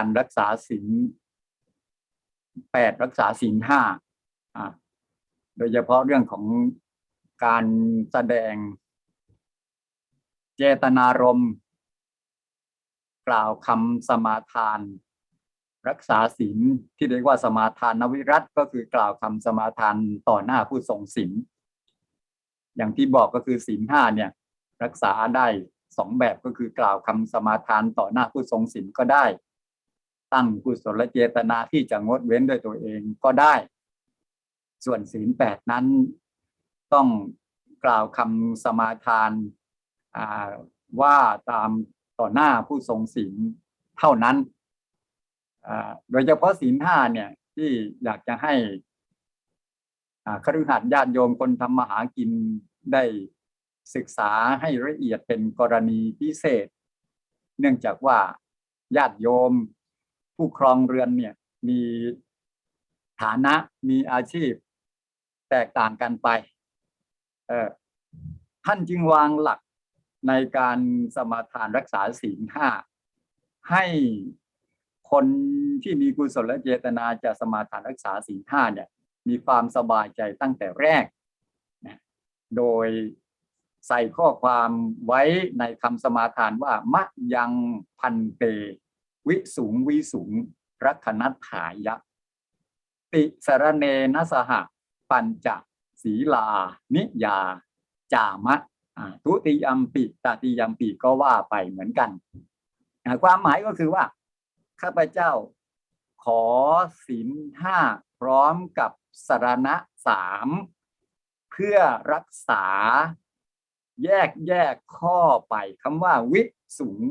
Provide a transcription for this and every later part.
การรักษาศีลแปดรักษาศีลห้าโดยเฉพาะเรื่องของการแสดงเจตนารมณ์กล่าวคำสมาทาน รักษาศีลที่เรียกว่าสมาทานนวิรัตก็คือกล่าวคำสมาทานต่อหน้าผู้ทรงศีลอย่างที่บอกก็คือศีลห้าเนี่ย รักษาได้สองแบบก็คือกล่าวคำสมาทานต่อหน้าผู้ทรงศีลก็ได้ ตั้งกุศลเจตนาที่จะงดเว้นด้วยตัวเองก็ได้ ส่วนศีลแปดนั้นต้องกล่าวคำสมาทานาว่าตามต่อหน้าผู้ทรงศีลเท่านั้น โดยเฉพาะศีลห้าเนี่ยที่อยากจะให้อ่าคฤหัสถ์ญาติโยมคนทำมาหากินได้ศึกษาให้ละเอียดเป็นกรณีพิเศษ เนื่องจากว่าญาติโยม ผู้ครองเรือนเนี่ยมีฐานะมีอาชีพ แตกต่างกันไปเออท่านจึงวางหลักในการสมาทานรักษาศีลห้าให้คนที่มีกุศลเจตนาจะสมาทานรักษาศีลห้าเนี่ย มีความสบายใจตั้งแต่แรก โดยใส่ข้อความไว้ในคำสมาทานว่ามะยังพันเต วิสูงวิสูงรักนัตถายะ ติสรเนนสหะปัญจศีลา นิยา จามะทุติยัมปิตติยัมปิก็ว่าไปเหมือนกัน ความหมายก็คือว่า ข้าพเจ้าขอศีลห้าพร้อมกับสารณะสามเพื่อรักษาแยกแยกข้อไปคำว่าวิสูง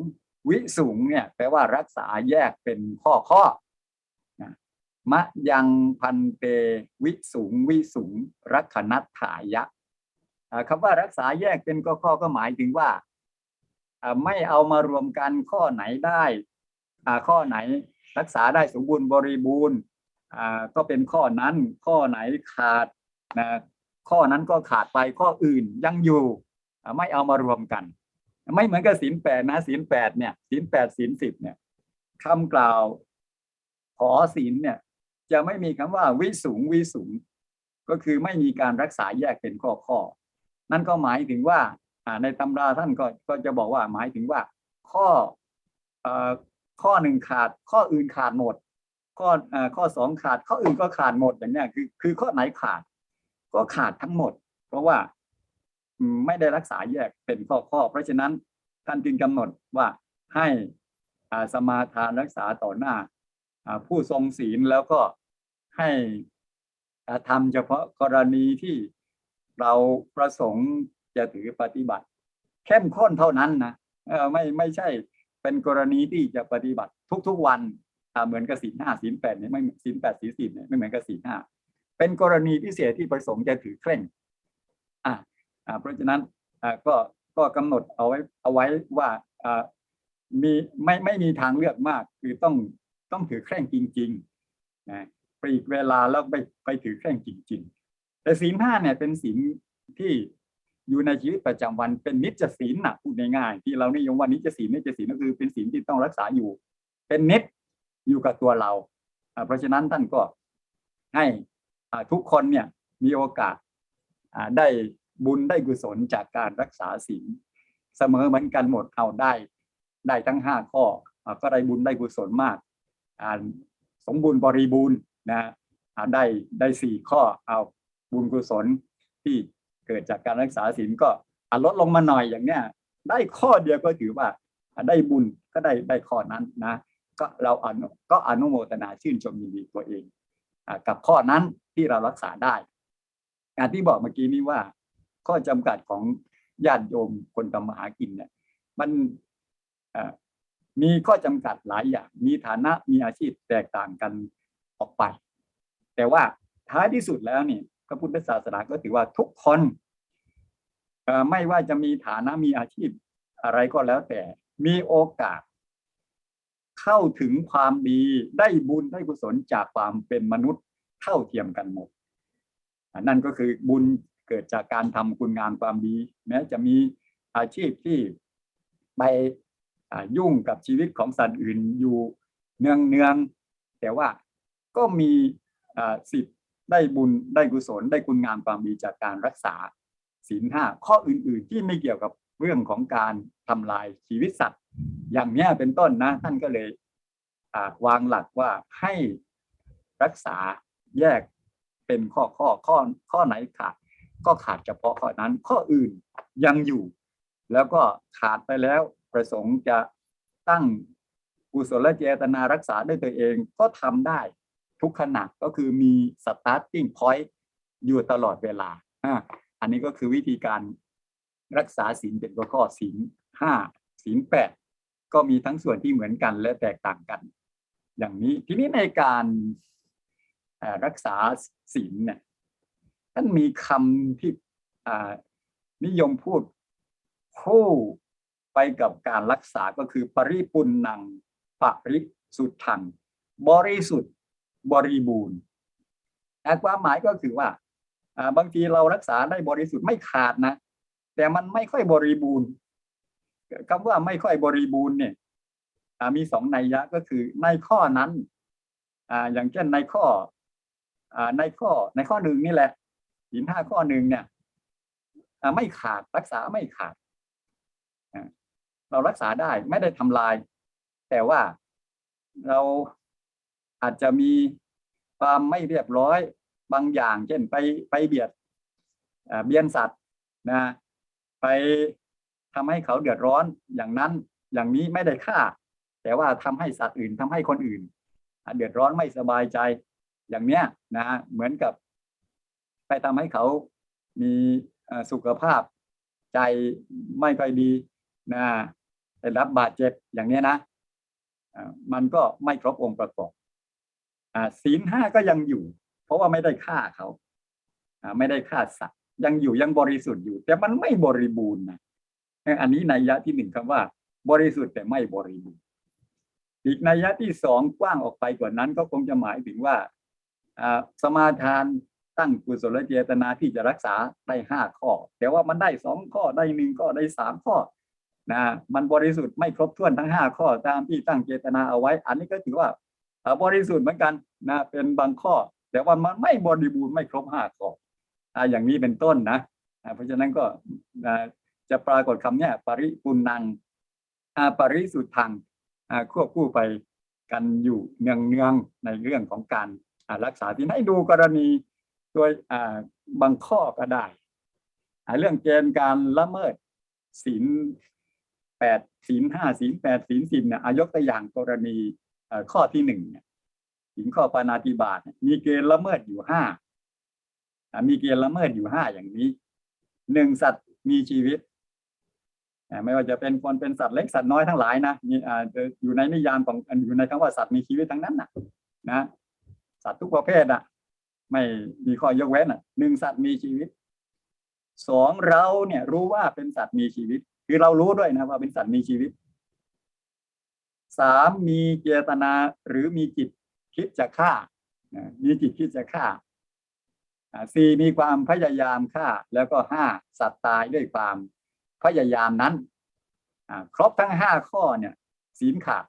วิสูงเนี่ยแปลว่ารักษาแยกเป็นข้อข้อนะมะยังพันเตวิสูงวิสูงรักขนัตถายะคำว่ารักษาแยกเป็นข้อข้อก็หมายถึงว่า ไม่เอามารวมกันข้อไหนได้ข้อไหนรักษาได้สมบูรณ์บริบูรณ์ก็เป็นข้อนั้นข้อไหนขาดนะข้อนั้นก็ขาดไปข้ออื่นยังอยู่ไม่เอามารวมกัน ไม่เหมือนกับศีลแปดนะศีลแปดเนี่ยศีลแปดศีลสิบเนี่ยคำกล่าวขอศีลเนี่ย จะไม่มีคำว่าวิสูงวิสูง ก็คือไม่มีการรักษาแยกเป็นข้อข้อ นั่นก็หมายถึงว่าในตำราท่านก็ก็จะบอกว่าหมายถึงว่า ข้ออข้อหนึ่งขาด ข้ออื่นขาดหมด ข้ออข้อสองขาด ข้ออื่นก็ขาดหมดอย่างนี้คือ คือข้อไหนขาด ก็ขาดทั้งหมด เพราะว่า ไม่ได้รักษาแยกเป็นข้อข้อ เพราะฉะนั้นท่านจึงกำหนดว่าให้อาสมาทานรักษาต่อหน้าผู้ทรงศีลแล้วก็ให้ทำเฉพาะกรณีที่เราประสงค์จะถือปฏิบัติ เข้มข้นเท่านั้นนะไม่ไม่ใช่เป็นกรณีที่จะปฏิบัติทุกๆวันเหมือนกับศีลห้าศีลแปดเนี่ยไม่ศีลแปดศีลสิบเนี่ยไม่เหมือนกับศีลห้าเป็นกรณีพิเศษที่ประสงค์จะถือเคร่งอ่าอ่า เพราะฉะนั้นก็ก็กำหนดเอาไว้เอาไว้ว่ามีไม่ไม่มีทางเลือกมาก คือต้องต้องถือเคร่งจริงๆนะปลีกเวลาแล้วไปไปถือเคร่งจริง ๆ แต่ศีลห้าเนี่ยเป็นศีลที่อยู่ในชีวิตประจำวันเป็นนิจศีลนะพูดง่ายๆที่เรานิยมว่านิจศีลนิจศีลก็คือเป็นศีลที่ต้องรักษาอยู่ เป็นนิจอยู่กับตัวเรา เพราะฉะนั้นท่านก็ให้ทุกคนเนี่ยมีโอกาสได้ บุญได้กุศลจากการรักษาศีลเสมอเหมือนกันหมดเอาได้ ได้ทั้งห้าข้อก็ได้บุญได้กุศลมากสมบูรณ์บริบูรณ์นะได้ได้สี่ข้อเอาบุญกุศลที่เกิดจากการรักษาศีลก็ลดลงมาหน่อยอย่างเนี้ยได้ข้อเดียวก็ถือว่าได้บุญก็ได้ได้ข้อนั้นนะก็เราอนุก็อนุโมทนาชื่นชมยินดีตัวเองอกับข้อนั้นที่เรารักษาได้ การที่บอกเมื่อกี้นี้ว่า ข้อจำกัดของญาติโยมคนทำมาหากินเนี่ยมันมีข้อจำกัดหลายอย่าง มีฐานะมีอาชีพแตกต่างกันออกไป แต่ว่าท้ายที่สุดแล้วนี่พระพุทธศาสนาก็ถือว่าทุกคนไม่ว่าจะมีฐานะมีอาชีพอะไรก็แล้วแต่มีโอกาส เข้าถึงความดีได้บุญได้กุศลจากความเป็นมนุษย์เท่าเทียมกันหมดนั่นก็คือบุญ เกิดจากการทำคุณงามความดี แม้จะมีอาชีพที่ไปยุ่งกับชีวิตของสัตว์อื่นอยู่เนืองเนืองๆแต่ว่าก็มีสิทธิ์ได้บุญได้กุศล ได้คุณงามความดีจากการรักษาศีลห้าข้ออื่น ๆ ที่ไม่เกี่ยวกับเรื่องของการทำลายชีวิตสัตว์ อย่างนี้เป็นต้นนะ ท่านก็เลยวางหลักว่าให้รักษาแยกเป็นข้อข้อข้อข้อไหนขาด ก็ขาดเฉพาะข้อนั้นข้ออื่นยังอยู่ แล้วก็ขาดไปแล้วประสงค์จะตั้งกุศลเจตนารักษาด้วยตัวเองก็ทำได้ทุกขณะก็คือมี starting point อยู่ตลอดเวลาอ่าอันนี้ก็คือวิธีการรักษาศีลเป็นข้อข้อศีลห้าศีลแปดก็มีทั้งส่วนที่เหมือนกันและแตกต่างกัน อย่างนี้ทีนี้ในการรักษาศีลเนี่ยานมีคำที่นิยมพูดคู่ไปกับการรักษาก็คือปริปุณนังปริสุทธัง บริสุทธิ์บริบูรณ์ความหมายก็คือว่าบางทีเรารักษาได้บริสุทธิ์ไม่ขาดนะ แต่มันไม่ค่อยบริบูรณ์คำว่าไม่ค่อยบริบูรณ์เนี่ยมีสองนัยยะก็คือในข้อนั้นออย่างเช่นในข้อในข้อในข้อหนึ่งนี่แหละ หินห้าข้อหนึ่งเนี่ยไม่ขาดรักษาไม่ขาดเรารักษาได้ไม่ได้ทำลาย แต่ว่าเราอาจจะมีความไม่เรียบร้อยบางอย่าง เช่นไปไปเบียดเบียนสัตว์นะไปทำให้เขาเดือดร้อนอย่างนั้นอย่างนี้ไม่ได้ฆ่า แต่ว่าทำให้สัตว์อื่นทำให้คนอื่น เดือดร้อนไม่สบายใจอย่างเนี้ยนะเหมือนกับ ไปทำให้เขามีสุขภาพใจไม่ค่อยดีนะได้รับบาดเจ็บอย่างเนี้ยนะมันก็ไม่ครบองค์ประกอบศีลห้าก็ยังอยู่ เพราะว่าไม่ได้ฆ่าเขาไม่ได้ฆ่าสัตว์ยังอยู่ยังบริสุทธิ์อยู่ แต่มันไม่บริบูรณ์นะอันนี้นัยยะที่หนึ่งคำว่า บริสุทธิ์แต่ไม่บริบูรณ์อีกนัยยะที่สองกว้างออกไปกว่านั้น ก็คงจะหมายถึงว่าสมาทาน ตั้งกุศลเจตนาที่จะรักษาได้ห้าข้อ แต่ว่ามันได้สองข้อได้หนึ่งข้อได้สามข้อนะมันบริสุทธิ์ไม่ครบถ้วนทั้งห้าข้อตามที่ตั้งเจตนาเอาไว้ อันนี้ก็ถือว่าบริสุทธิ์เหมือนกันนะเป็นบางข้อ แต่ว่ามันไม่บริบูรณ์ไม่ครบห้าข้ออ่าอย่างนี้เป็นต้นนะเพราะฉะนั้นก็จะปรากฏคำเนี้ยปริปุนังปริสุทธังควบคู่ไปกันอยู่เนืองๆในเรื่องของการรักษาที่ให้ดูกรณี โดยบางข้อก็ได้ เรื่องเกณฑ์การละเมิดศีลแปดศีลห้าศีลแปดศีลสิบเนี่ยอายกตัวอย่างกรณีข้อที่หนึ่งเนี่ยศีลข้อปานาติบาตมีเกณฑ์ละเมิดอยู่ห้ามีเกณฑ์ละเมิดอยู่ห้าอย่างนี้หนึ่งสัตว์มีชีวิตไม่ว่าจะเป็นคนเป็นสัตว์เล็กสัตว์น้อยทั้งหลายนะมีอ่าอยู่ในนิยามของอยู่ในคำว่าสัตว์มีชีวิตทั้งนั้นนะนะสัตว์ทุกประเภทอะ ไม่มีข้อยกเว้นอะหนึ่งสัตว์มีชีวิตสองเราเนี่ยรู้ว่าเป็นสัตว์มีชีวิต คือเรารู้ด้วยนะว่าเป็นสัตว์มีชีวิตสามมีเจตนาหรือมีจิตคิดจะฆ่ามีจิตคิดจะฆ่าสี่มีความพยายามฆ่า แล้วก็ห้าสัตว์ตายด้วยความพยายามนั้นครบทั้งห้าข้อเนี่ยศีลขาด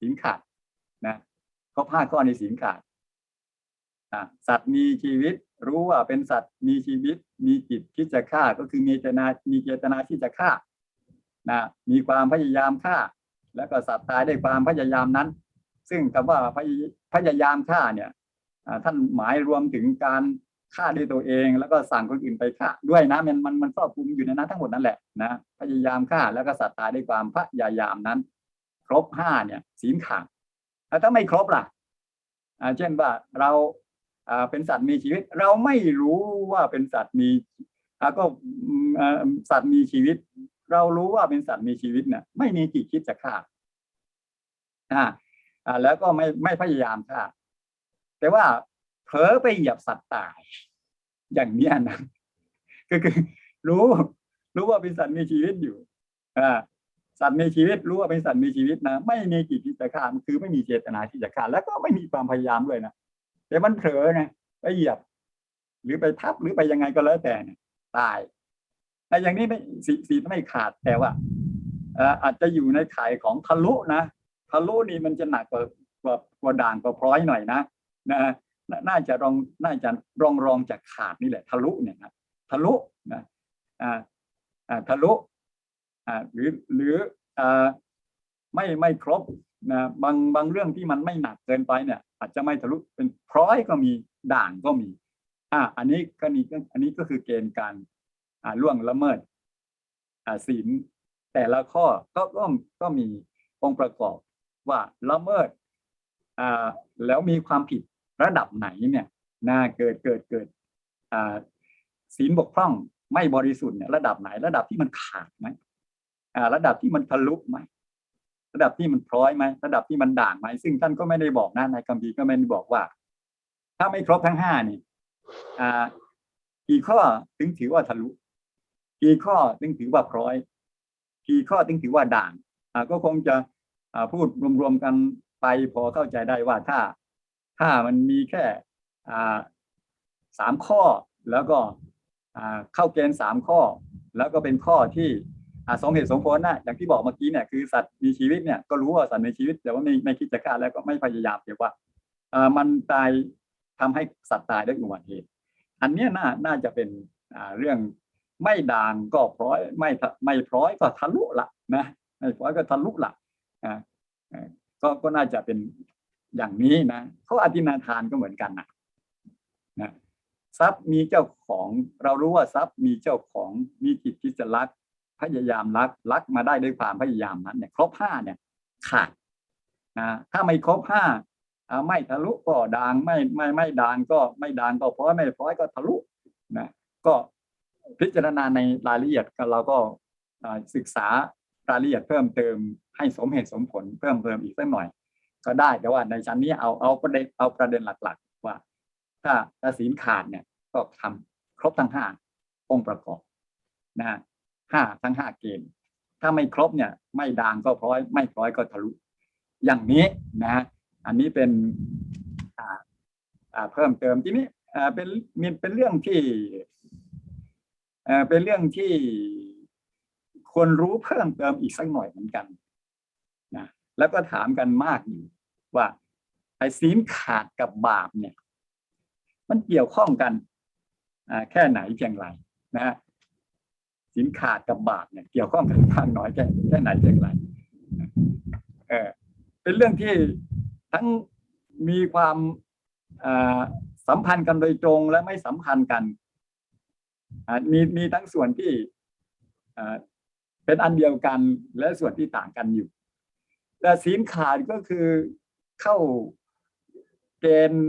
ศีลขาดนะครบห้าข้อในศีลขาด สัตว์มีชีวิต รู้ว่าเป็นสัตว์มีชีวิต มีจิตที่จะฆ่าก็คือมีเจตนามีเจตนาที่จะฆ่านะมีความพยายามฆ่า แล้วก็สัตว์ตายด้วยความพยายามนั้น ซึ่งคำว่าพยพยายามฆ่าเนี่ยท่านหมายรวมถึงการฆ่าด้วยตัวเอง แล้วก็สั่งคนอื่นไปฆ่าด้วยนะมันมันมันครอบคลุมอยู่ในนั้นทั้งหมดนั่นแหละนะพยายามฆ่าแล้วก็สัตว์ตายด้วยความพยายามนั้น ครบห้าเนี่ยศีลขาดแล้วถ้าไม่ครบล่ะเช่นว่าเรา เป็นสัตว์มีชีวิต เราไม่รู้ว่าเป็นสัตว์มีอ่าก็สัตว์มีชีวิต เรารู้ว่าเป็นสัตว์มีชีวิตเนี่ยไม่มีจิตคิดจะฆ่าอ่าแล้วก็ไม่ไม่พยายามฆ่า แต่ว่าเผลอไปเหยียบสัตว์ตาย อย่างนี้นะก็คือรู้ รู้ว่าเป็นสัตว์มีชีวิตอยู่อ่าสัตว์มีชีวิตรู้ว่าเป็นสัตว์มีชีวิตนะ ไม่มีจิตที่จะฆ่ามันคือไม่มีเจตนาที่จะฆ่าแล้วก็ไม่มีความพยายามด้วยนะ แต่มันเผลอไงไปเหยียบ หรือไปทับหรือไปยังไงก็แล้วแต่เนี่ยตายแต่อย่างนี้ไม่สีสีไม่ขาดแต่ว่าอาจจะอยู่ในข่ายของทะลุนะทะลุนี่มันจะหนักกว่ากว่ากว่าด่างกว่าพร้อยหน่อยนะนะน่าน่าจะรองน่าจะรองรองจากขาดนี่แหละ ทะลุเนี่ยนะทะลุนะอ่าอ่าทะลุอ่าหรือหรืออ่าไม่ไม่ครบ นะบางบางเรื่องที่มันไม่หนักเกินไปเนี่ย อาจจะไม่ทะลุเป็นพร้อยก็มีด่างก็มีอ่าอันนี้ก็นี่ก็อันนี้ก็คือเกณฑ์การอ่าล่วงละเมิดอ่าศีลแต่ละข้อก็ก็ก็มีองค์ประกอบว่าละเมิดอ่าแล้วมีความผิดระดับไหนเนี่ยนะเกิดเกิดเกิดอ่าศีลบกพร่องไม่บริสุทธิ์เนี่ยระดับไหน ระดับที่มันขาดไหมอ่าระดับที่มันทะลุไหม ระดับที่มันพร้อยไหมระดับที่มันด่างไหมซึ่งท่านก็ไม่ได้บอกนะในคัมภีร์ก็ไม่ได้บอกว่า ถ้าไม่ครบทั้งห้านี่อ่ากี่ข้อถึงถือว่าทะลุกี่ข้อถึงถือว่าพร้อยกี่ข้อถึงถือว่าด่างอ่าก็คงจะอ่าพูดรวมๆกันไปพอเข้าใจได้ว่าถ้า ถ้ามันมีแค่อ่าสามข้อแล้วก็เข้าเกณฑ์สามข้อ แล้วก็เป็นข้อที่ สมเหตุสมผลนะอย่างที่บอกเมื่อกี้เนี่ยคือสัตว์มีชีวิตเนี่ยก็รู้ว่าสัตว์มีชีวิต แต่ว่าไม่ไม่คิดจะฆ่าแล้วก็ไม่พยายามเกี่ยวว่ามันตายทำให้สัตว์ตายด้วยอุบัติเหตุอันนี้น่าน่าจะเป็นเรื่องไม่ด่างก็พร้อยไม่ไม่พร้อยก็ทะลุละนะไม่พร้อยก็ทะลุละอ่าก็ก็น่าจะเป็นอย่างนี้นะเขาอธินาทานก็เหมือนกันนะนะทรัพย์มีเจ้าของเรารู้ว่าทรัพย์มีเจ้าของมีจิตที่จะรัก พยายามรักรักมาได้ด้วยความพยายามนั้นเนี่ยครบห้าเนี่ยขาดนะถ้าไม่ครบห้าอ่าไม่ทะลุก็ด่างไม่ไม่ไม่ด่างก็ไม่ด่างก็พร้อยไม่พร้อยก็ทะลุนะก็พิจารณาในรายละเอียดก็เราก็อ่าศึกษารายละเอียดเพิ่มเติมให้สมเหตุสมผลเพิ่มเติมอีกสักหน่อย ก็ได้แต่ว่าในชั้นนี้เอาเอาประเด็นเอาประเด็นหลักๆ ว่า ถ้าถ้าศีลขาดเนี่ยก็ทำครบทั้งห้าองค์ประกอบนะ ห้าทั้งห้าเกณฑ์ ถ้าไม่ครบเนี่ย ไม่ด่างก็พร้อย ไม่พร้อยก็ทะลุ อย่างนี้นะอันนี้เป็นเพิ่มเติมทีนี้เป็นมีเป็นเรื่องที่เป็นเรื่องที่ควรรู้เพิ่มเติมอีกสักหน่อยเหมือนกันนะแล้วก็ถามกันมากอยู่ว่าไอ้ศีลขาดกับบาปเนี่ย มันเกี่ยวข้องกันแค่ไหนเพียงไรนะฮะ ศีลขาดกับบาปเนี่ยเกี่ยวข้องกันมากน้อยแค่แค่ไหนเพียงไรเออเป็นเรื่องที่ทั้งมีความสัมพันธ์กันโดยตรงและไม่สัมพันธ์กันมีมีทั้งส่วนที่เป็นอันเดียวกันและส่วนที่ต่างกันอยู่ แต่ศีลขาดก็คือเข้าเกณฑ์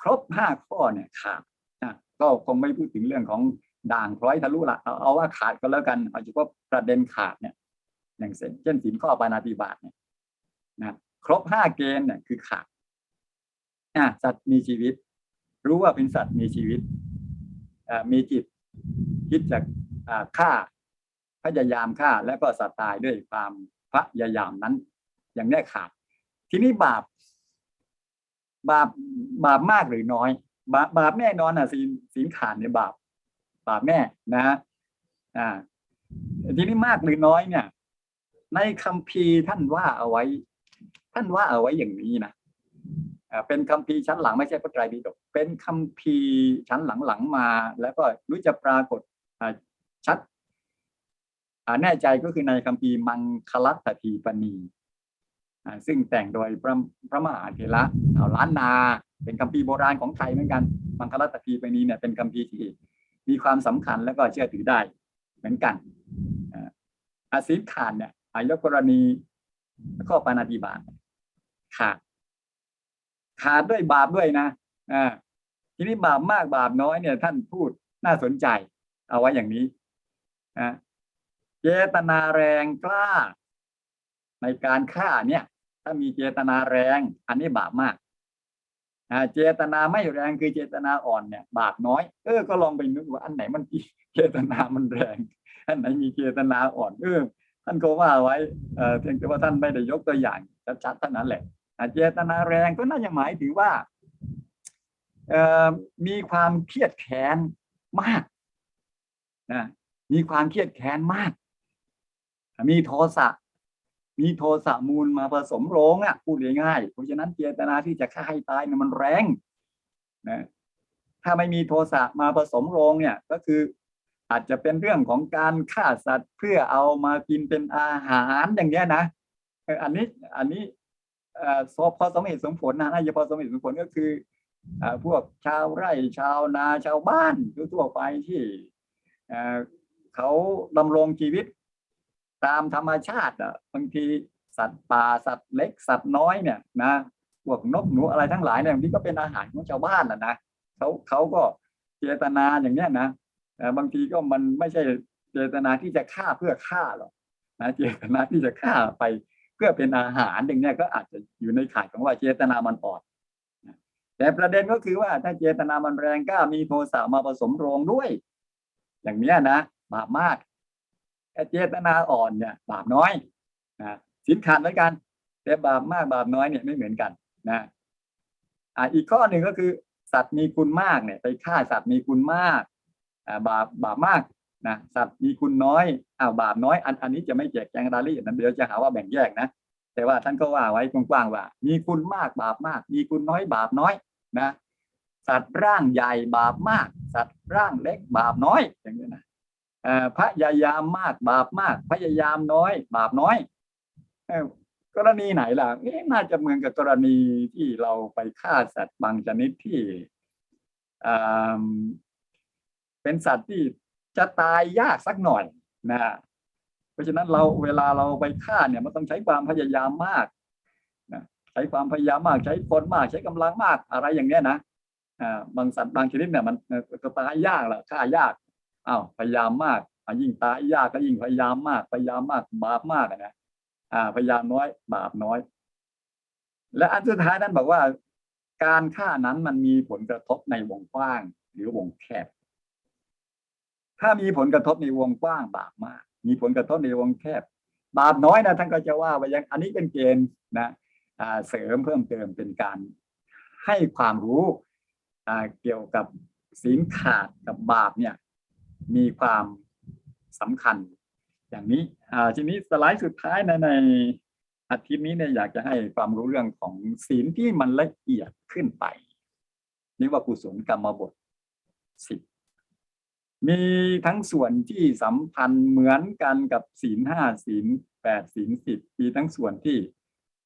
ครบห้าข้อเนี่ยขาดนะก็คงไม่พูดถึงเรื่องของ ด่างพร้อยทะลุละเอาเอาว่าขาดก็แล้วกันเอาเฉพาะประเด็นขาดเนี่ยอย่างเช่นเช่นศีลข้อปานาติบาตเนี่ยนะครบห้าเกณฑ์เนี่ยคือขาดอะสัตว์มีชีวิต รู้ว่าเป็นสัตว์มีชีวิตมีจิตคิดจะอ่าฆ่าพยายามฆ่าแล้วก็สัตว์ตายด้วยความพยายามนั้น อย่างนี้ขาด ทีนี้บาป บาปบาปมากหรือน้อย บาปบาปแน่นอนอะศีลศีลขาดเนี่ยบาป บาแน่นะอ่าทีนี้มากหรือน้อยเนี่ย ในคัมภีร์ท่านว่าเอาไว้ ท่านว่าเอาไว้อย่างนี้นะเป็นคัมภีร์ชั้นหลังไม่ใช่พระไตรปิฎกเป็นคัมภีร์ชั้นหลังๆมา แล้วก็รู้จะปรากฏชัดแน่ใจก็คือในคัมภีร์มังคลัตถีปณีซึ่งแต่งโดยพระพระมหาเถระล้านนา เป็นคัมภีร์โบราณของไทยเหมือนกัน มังคลัตถีปณีเนี่ยเป็นคัมภีร์ที่ มีความสำคัญแล้วก็เชื่อถือได้เหมือนกันอาอาศีลขาดเนี่ยอายกกรณีข้อปานาติบาตขาดขาดด้วยบาปด้วยนะอ่าทีนี้บาปมากบาปน้อยเนี่ย ท่านพูดน่าสนใจ เอาไว้อย่างนี้อ่าเจตนาแรงกล้า ในการฆ่าเนี่ย ถ้ามีเจตนาแรง อันนี้บาปมาก เจตนาไม่แรงคือเจตนาอ่อนเนี่ยบาปน้อย เออก็ลองไปนึกว่าอันไหนมันเจตนามันแรง อันไหนมีเจตนาอ่อนเออท่านก็ว่าไว้เออเพียงแต่ว่าท่านไม่ได้ยกตัวอย่างชัดๆเท่านั้นแหละเจตนาแรงก็น่าจะหมายถึงว่าเออมีความเครียดแค้นมากนะมีความเครียดแค้นมาก มีโทสะ มีโทสะมูลมาผสมโรงอะพูดง่ายๆเพราะฉะนั้นเจตนาที่จะฆ่าให้ตายเนี่ยมันแรงนะถ้าไม่มีโทสะมาผสมโรงเนี่ยก็คืออาจจะเป็นเรื่องของการฆ่าสัตว์เพื่อเอามากินเป็นอาหารอย่างเงี้ยนะอันนี้อันนี้เอ่อพอสมเหตุสมผลนะน่าจะพอสมเหตุสมผลก็คืออพวกชาวไร่ชาวนาชาวบ้านทั่วไปที่เขาดำรงชีวิต ตามธรรมชาติอะบางทีสัตว์ป่าสัตว์เล็กสัตว์น้อยเนี่ยนะพวกนกหนูอะไรทั้งหลายเนี่ยบางทีก็เป็นอาหารของชาวบ้านอะนะเขาเขาก็เจตนาอย่างเนี้ยนะแต่บางทีก็มันไม่ใช่เจตนาที่จะฆ่าเพื่อฆ่าหรอกนะเจตนาที่จะฆ่าไปเพื่อเป็นอาหารอย่างเนี้ยก็อาจจะอยู่ในข่ายของว่าเจตนามันอ่อนแต่ประเด็นก็คือว่าถ้าเจตนามันแรงกล้ามีโทสะมาผสมโรงด้วย อย่างเนี้ยนะบาปมาก เจตนาอ่อนเนี่ยบาปน้อยนะสินขาดเหมือนกัน แต่บาปมากบาปน้อยเนี่ยไม่เหมือนกันนะอ่าอีกข้อหนึ่งก็คือ สัตว์มีคุณมากเนี่ย ไปฆ่าสัตว์มีคุณมากอ่าบาปบาปมากนะสัตว์มีคุณน้อยอ้าวบาปน้อยอันอันนี้จะไม่แจกแจงรายละเอียดนั้นเดี๋ยวจะหาว่าแบ่งแยกนะแต่ว่าท่านก็ว่าไว้กว้างๆว่า มีคุณมากบาปมาก มีคุณน้อยบาปน้อยนะสัตว์ร่างใหญ่บาปมาก สัตว์ร่างเล็กบาปน้อยอย่างนี้นะ พยายามมากบาปมาก พยายามน้อย บาปน้อยกรณีไหนล่ะเอ๊ะน่าจะเหมือนกับกรณีที่เราไปฆ่าสัตว์บางชนิดที่เป็นสัตว์ที่จะตายยากสักหน่อยนะเพราะฉะนั้นเราเวลาเราไปฆ่าเนี่ยมันต้องใช้ความพยายามมากนะใช้ความพยายามมากใช้คนมากใช้กำลังมากอะไรอย่างเนี้ยนะบางสัตว์บางชนิดเนี่ยมันก็ตายยากแหละฆ่ายาก อ้าวพยายามมากยิ่งตายยากก็ยิ่งพยายามมากพยายามมากบาปมากอะนะอ่า พยายามน้อย บาปน้อย และอันสุดท้ายนั้นบอกว่า การฆ่านั้นมันมีผลกระทบในวงกว้าง หรือวงแคบ ถ้ามีผลกระทบในวงกว้าง บาปมาก มีผลกระทบในวงแคบ บาปน้อยนะท่านก็จะว่าไปยังอันนี้เป็นเกณฑ์นะอ่าเสริมเพิ่มเติมเป็นการให้ความรู้อ่าเกี่ยวกับศีลขาดกับบาปเนี่ย มีความสำคัญ อย่างนี้อ่าทีนี้สไลด์สุดท้ายในในอาทิตย์นี้เนี่ยอยากจะให้ความรู้เรื่องของศีลที่มันละเอียดขึ้นไปนี่ว่ากุศลกรรมบทสิบมีทั้งส่วนที่สัมพันธ์เหมือนกันกับศีลห้าศีลแปดศีลสิบมีทั้งส่วนที่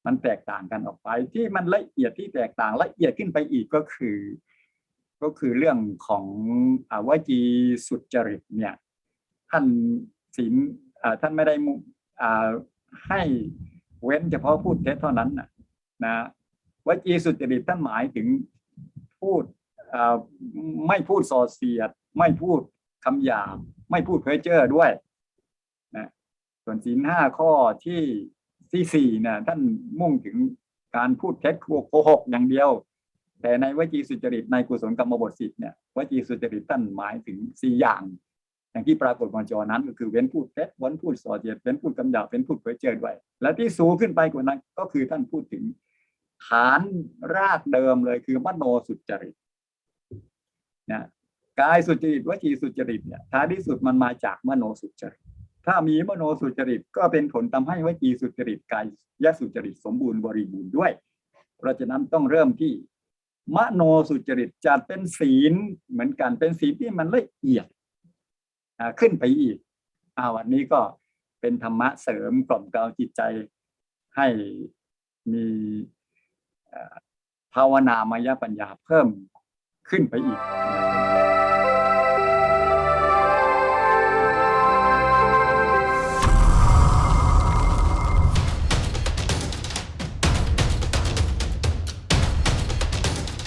มันแตกต่างกันออกไป ที่มันละเอียดที่แตกต่างละเอียดขึ้นไปอีกก็คือ ก็คือเรื่องของอวจีสุจริตเนี่ยท่านศีลท่านไม่ได้ให้เว้นเฉพาะพูดเท็จเท่านั้นนะนะวจีสุจริตท่านหมายถึงพูดไม่พูดส่อเสียด ไม่พูดคำหยาบไม่พูดเพ้อเจ้อด้วยนะส่วนศีลห้าข้อที่ที่สี่เนี่ยท่านมุ่งถึงการพูดเท็จโกหกอย่างเดียว แต่ในวจีสุจริตในกุศลกรรมบทสิบเนี่ยวจีสุจริตท่านหมายถึงสี่อย่าง อย่างที่ปรากฏบนจอนั้นก็คือเว้นพูดเท็จเว้นพูดส่อเสียดเว้นพูดคำหยาบเว้นพูดเพ้อเจ้อด้วยและที่สูงขึ้นไปกว่านั้นก็คือท่านพูดถึงฐานรากเดิมเลยคือมโนสุจริตนะกายสุจริตวจีสุจริตเนี่ยท้ายที่สุดมันมาจากมโนสุจริต ถ้ามีมโนสุจริตก็เป็นผลทำให้วจีสุจริตกายยสุจริตสมบูรณ์บริบูรณ์ด้วย เพราะฉะนั้นต้องเริ่มที่ มโนสุจริตจัดเป็นศีลเหมือนกันเป็นศีลที่มันละเอียดขึ้นไปอีกอ่าวันนี้ก็เป็นธรรมะเสริมกล่อมเกลาจิตใจให้มีภาวนามายปัญญาเพิ่มขึ้นไปอีก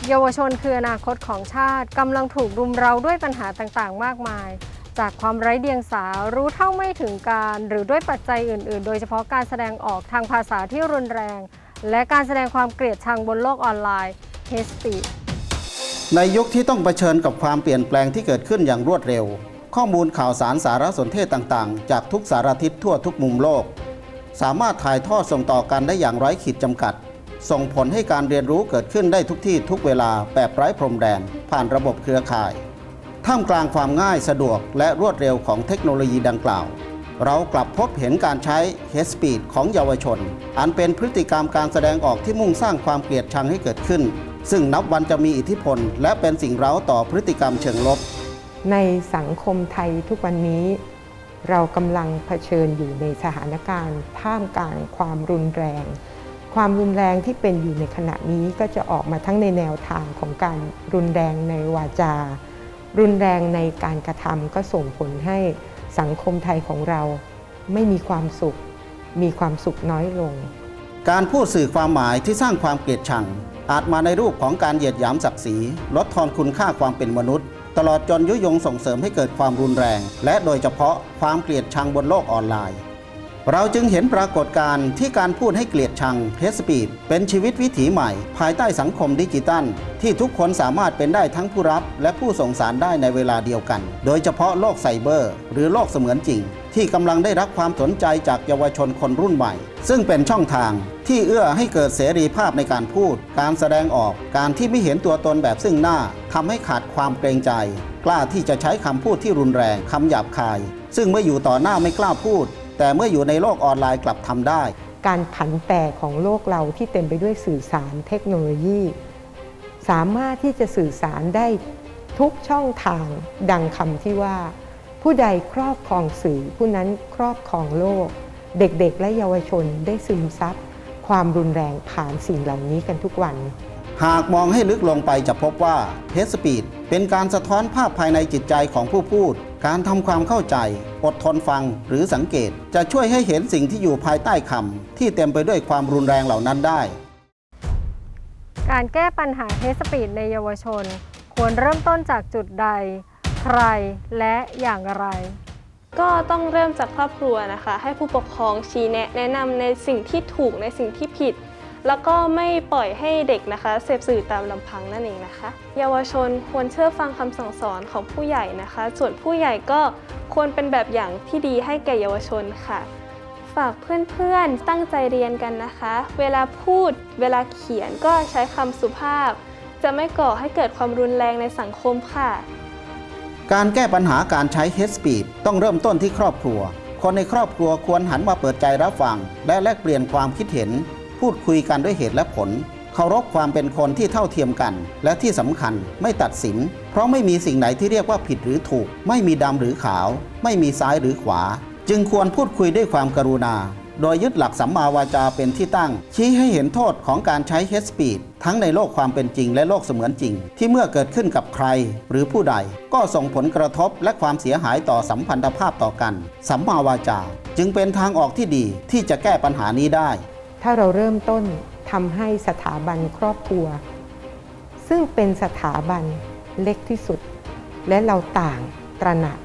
เยาวชนคืออนาคตของชาติกำลังถูกรุมเร้าด้วยปัญหาต่างๆ มากมาย จากความไร้เดียงสารู้เท่าไม่ถึงการ หรือด้วยปัจจัยอื่น ๆ โดยเฉพาะการแสดงออกทางภาษาที่รุนแรง และการแสดงความเกลียดชังบนโลกออนไลน์ hate speech ในยุคที่ต้องเผชิญกับความเปลี่ยนแปลงที่เกิดขึ้นอย่างรวดเร็ว ข้อมูลข่าวสารสารสนเทศต่างๆ จากทุกสารทิศทั่วทุกมุมโลก สามารถถ่ายทอดส่งต่อกันได้อย่างไร้ขีดจำกัด ส่งผลให้การเรียนรู้เกิดขึ้นได้ทุกที่ทุกเวลาแบบไร้พรมแดน ผ่านระบบเครือข่าย ท่ามกลางความง่ายสะดวกและรวดเร็วของเทคโนโลยีดังกล่าว เรากลับพบเห็นการใช้ Hate Speech ของเยาวชน อันเป็นพฤติกรรมการแสดงออกที่มุ่งสร้างความเกลียดชังให้เกิดขึ้น ซึ่งนับวันจะมีอิทธิพล และเป็นสิ่งเร้าต่อพฤติกรรมเชิงลบ ในสังคมไทยทุกวันนี้เรากำลังเผชิญอยู่ในสถานการณ์ท่ามกลางความรุนแรง ความรุนแรงที่เป็นอยู่ในขณะนี้ก็จะออกมาทั้งในแนวทางของการรุนแรงในวาจา รุนแรงในการกระทำก็ส่งผลให้สังคมไทยของเราไม่มีความสุข มีความสุขน้อยลง การพูดสื่อความหมายที่สร้างความเกลียดชัง อาจมาในรูปของการเหยียดหยามศักดิ์ศรีลดทอนคุณค่าความเป็นมนุษย์ ตลอดจนยุยงส่งเสริมให้เกิดความรุนแรง และโดยเฉพาะความเกลียดชังบนโลกออนไลน์ เราจึงเห็นปรากฏการณ์ที่การพูดให้เกลียดชังเฮสปีดเป็นชีวิตวิถีใหม่ ภายใต้สังคมดิจิตัล ที่ทุกคนสามารถเป็นได้ทั้งผู้รับ และผู้ส่งสารได้ในเวลาเดียวกัน โดยเฉพาะโลกไซเบอร์ หรือโลกเสมือนจริง ที่กำลังได้รับความสนใจจากเยาวชนคนรุ่นใหม่ ซึ่งเป็นช่องทางที่เอื้อให้เกิดเสรีภาพในการพูด การแสดงออก การที่ไม่เห็นตัวตนแบบซึ่งหน้าทำให้ขาดความเกรงใจ กล้าที่จะใช้คำพูดที่รุนแรงคำหยาบคาย ซึ่งเมื่ออยู่ต่อหน้าไม่กล้าพูด แต่เมื่ออยู่ในโลกออนไลน์กลับทำได้ การผันแปรของโลกเราที่เต็มไปด้วยสื่อสารเทคโนโลยี สามารถที่จะสื่อสารได้ทุกช่องทางดังคำที่ว่า ผู้ใดครอบครองสื่อ ผู้นั้นครอบครองโลก เด็กๆ และเยาวชนได้ซึมซับความรุนแรงผ่านสิ่งเหล่านี้กันทุกวัน หากมองให้ลึกลงไปจะพบว่าเฮสปีดเป็นการสะท้อนภาพภายในจิตใจของผู้พูด การทำความเข้าใจ อดทนฟังหรือสังเกต จะช่วยให้เห็นสิ่งที่อยู่ภายใต้คำที่เต็มไปด้วยความรุนแรงเหล่านั้นได้ การแก้ปัญหาเฮสปีดในเยาวชน ควรเริ่มต้นจากจุดใด ใครและอย่างไร ก็ต้องเริ่มจากครอบครัวนะคะ ให้ผู้ปกครองชี้แนะแนะนำในสิ่งที่ถูกในสิ่งที่ผิด แล้วก็ไม่ปล่อยให้เด็กนะคะ เสพสื่อตามลำพังนั่นเองนะคะ เยาวชนควรเชื่อฟังคำสั่งสอนของผู้ใหญ่นะคะ ส่วนผู้ใหญ่ก็ควรเป็นแบบอย่างที่ดีให้แก่เยาวชนค่ะ ฝากเพื่อนๆ ตั้งใจเรียนกันนะคะ เวลาพูด เวลาเขียนก็ใช้คำสุภาพ จะไม่ก่อให้เกิดความรุนแรงในสังคมค่ะ การแก้ปัญหาการใช้เฮสปีดต้องเริ่มต้นที่ครอบครัว คนในครอบครัวควรหันมาเปิดใจรับฟัง และแลกเปลี่ยนความคิดเห็น พูดคุยกันด้วยเหตุและผล เคารพความเป็นคนที่เท่าเทียมกัน และที่สำคัญไม่ตัดสิน เพราะไม่มีสิ่งไหนที่เรียกว่าผิดหรือถูก ไม่มีดำหรือขาว ไม่มีซ้ายหรือขวา จึงควรพูดคุยด้วยความกรุณา โดยยึดหลักสัมมาวาจาเป็นที่ตั้ง ชี้ให้เห็นโทษของการใช้เฮสปีดทั้งในโลกความเป็นจริงและโลกเสมือนจริง ที่เมื่อเกิดขึ้นกับใคร หรือผู้ใด ก็ส่งผลกระทบและความเสียหายต่อสัมพันธภาพต่อกัน สัมมาวาจา จึงเป็นทางออกที่ดีที่จะแก้ปัญหานี้ได้ ถ้าเราเริ่มต้นทำให้สถาบันครอบครัว ซึ่งเป็นสถาบันเล็กที่สุด และเราต่างตระหนัก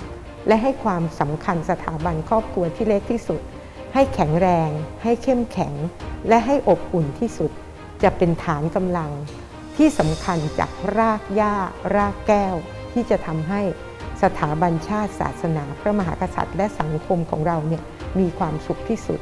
และให้ความสำคัญสถาบันครอบครัวที่เล็กที่สุด ให้แข็งแรง ให้เข้มแข็ง และให้อบอุ่นที่สุด จะเป็นฐานกำลังที่สำคัญจากรากหญ้า รากแก้ว ที่จะทำให้สถาบันชาติศาสนา พระมหากษัตริย์ และสังคมของเราเนี่ยมีความสุขที่สุด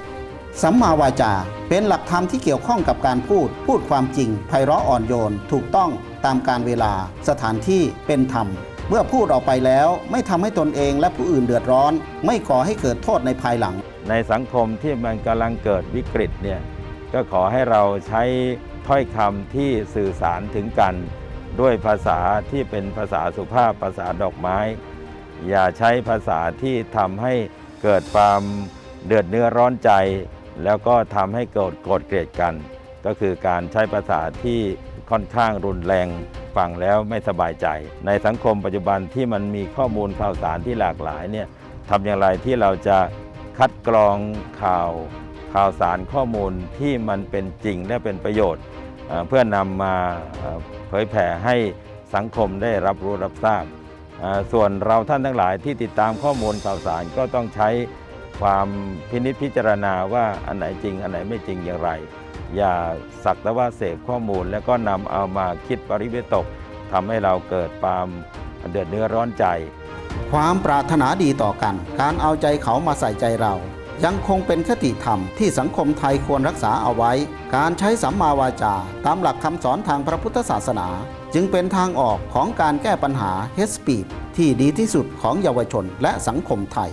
สัมมาวาจา เป็นหลักธรรมที่เกี่ยวข้องกับการพูด พูดความจริงไพเราะอ่อนโยน ถูกต้องตามการเวลา สถานที่เป็นธรรม เมื่อพูดออกไปแล้วไม่ทำให้ตนเองและผู้อื่นเดือดร้อน ไม่ก่อให้เกิดโทษในภายหลัง ในสังคมที่มันกำลังเกิดวิกฤตเนี่ยก็ขอให้เราใช้ถ้อยคำที่สื่อสารถึงกัน ด้วยภาษาที่เป็นภาษาสุภาพภาษาดอกไม้ อย่าใช้ภาษาที่ทำให้เกิดความเดือดเนื้อร้อนใจ แล้วก็ทำให้เกิดโกรธเกลียดกัน ก็คือการใช้ภาษาที่ค่อนข้างรุนแรงฟังแล้วไม่สบายใจ ในสังคมปัจจุบันที่มันมีข้อมูลข่าวสารที่หลากหลายเนี่ยทำอย่างไรที่เราจะคัดกรองข่าวข่าวสารข้อมูลที่มันเป็นจริงและเป็นประโยชน์ เพื่อนำมาเผยแผ่ให้สังคมได้รับรู้รับทราบ ส่วนเราท่านทั้งหลายที่ติดตามข้อมูลข่าวสารก็ต้องใช้ ความพินิจพิจารณาว่าอันไหนจริง อันไหนไม่จริงอย่างไร อย่าสักแต่ว่าเสพข้อมูล แล้วก็นำเอามาคิดปริเวตกทำให้เราเกิดความเดือดเนื้อร้อนใจ ความปรารถนาดีต่อกัน การเอาใจเขามาใส่ใจเรา ยังคงเป็นคติธรรมที่สังคมไทยควรรักษาเอาไว้ การใช้สัมมาวาจา ตามหลักคำสอนทางพระพุทธศาสนา จึงเป็นทางออกของการแก้ปัญหา h ฮสปีดที่ดีที่สุดของเยาวชนและสังคมไทย